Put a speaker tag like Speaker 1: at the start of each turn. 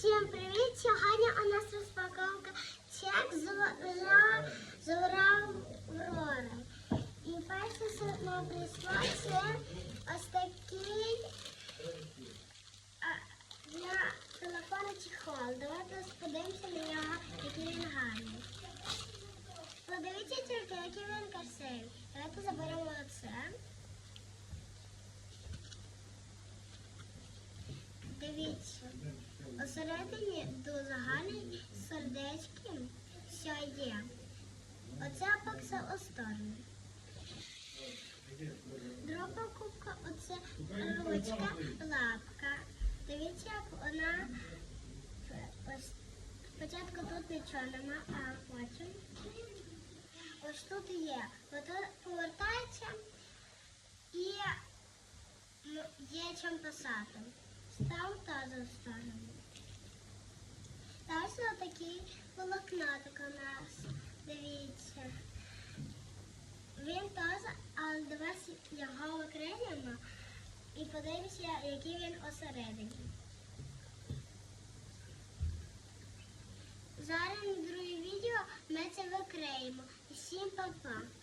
Speaker 1: Всім привіт! Сьогодні у нас розпаковка чек Зора Аврора. І перше, що нам прийшло, це ось такий для телефону чехол. Давайте подивимося на нього, який він гарний. Подивіться тільки, який він красивий. Давайте заберемо оце. Дивіться. Усередині дуже гарний сердечки, що є. Оце покса у сторону. Друга покупка оце ручка, лапка. Дивіться, як вона спочатку тут нічого нема, а потім ось тут є. Повертається і є чим писати. Став тазу в такий так у нас. Дивіться. Він теж, але давайте його окремо і подивимося, який він осередині. Зараз на друге відео ми це викриємо. Всім па-па!